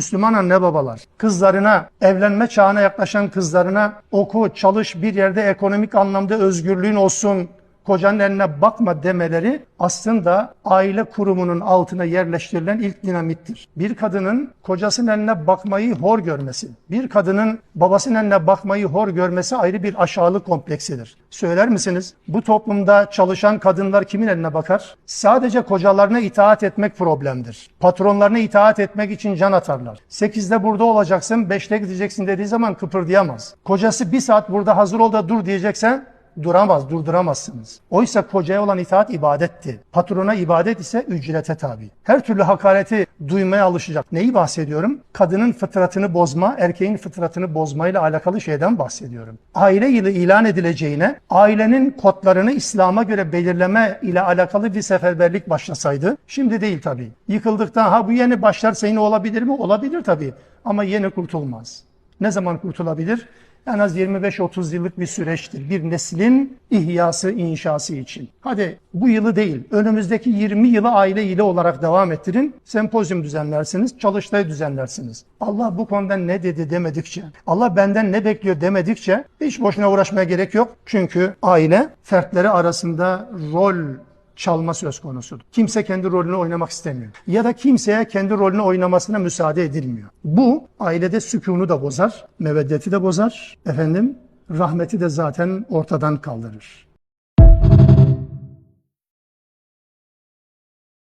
Müslüman anne babalar? Kızlarına, evlenme çağına yaklaşan kızlarına oku, çalış bir yerde ekonomik anlamda özgürlüğün olsun, kocanın eline bakma demeleri aslında aile kurumunun altına yerleştirilen ilk dinamittir. Bir kadının kocasının eline bakmayı hor görmesi, bir kadının babasının eline bakmayı hor görmesi ayrı bir aşağılık kompleksidir. Söyler misiniz? Bu toplumda çalışan kadınlar kimin eline bakar? Sadece kocalarına itaat etmek problemdir. Patronlarına itaat etmek için can atarlar. 8'de burada olacaksın, 5'te gideceksin dediği zaman kıpırdayamaz. Kocası bir saat burada hazır ol da dur diyeceksen duramaz, durduramazsınız. Oysa kocaya olan itaat ibadetti. Patrona ibadet ise ücrete tabi. Her türlü hakareti duymaya alışacak. Neyi bahsediyorum? Kadının fıtratını bozma, erkeğin fıtratını bozmayla alakalı şeyden bahsediyorum. Aile yılı ilan edileceğine, ailenin kodlarını İslam'a göre belirleme ile alakalı bir seferberlik başlasaydı, şimdi değil tabi. Yıkıldıktan ha bu yeni başlarsa yine olabilir mi? Olabilir tabi. Ama yeni kurtulmaz. Ne zaman kurtulabilir? En az 25-30 yıllık bir süreçtir. Bir neslin ihyası, inşası için. Hadi bu yılı değil, önümüzdeki 20 yılı aile ile olarak devam ettirin. Sempozyum düzenlersiniz, çalıştay düzenlersiniz. Allah bu konuda ne dedi demedikçe, Allah benden ne bekliyor demedikçe hiç boşuna uğraşmaya gerek yok. Çünkü aile fertleri arasında rol çalma söz konusudur. Kimse kendi rolünü oynamak istemiyor. Ya da kimseye kendi rolünü oynamasına müsaade edilmiyor. Bu ailede sükunu da bozar, meveddeti de bozar, efendim rahmeti de zaten ortadan kaldırır.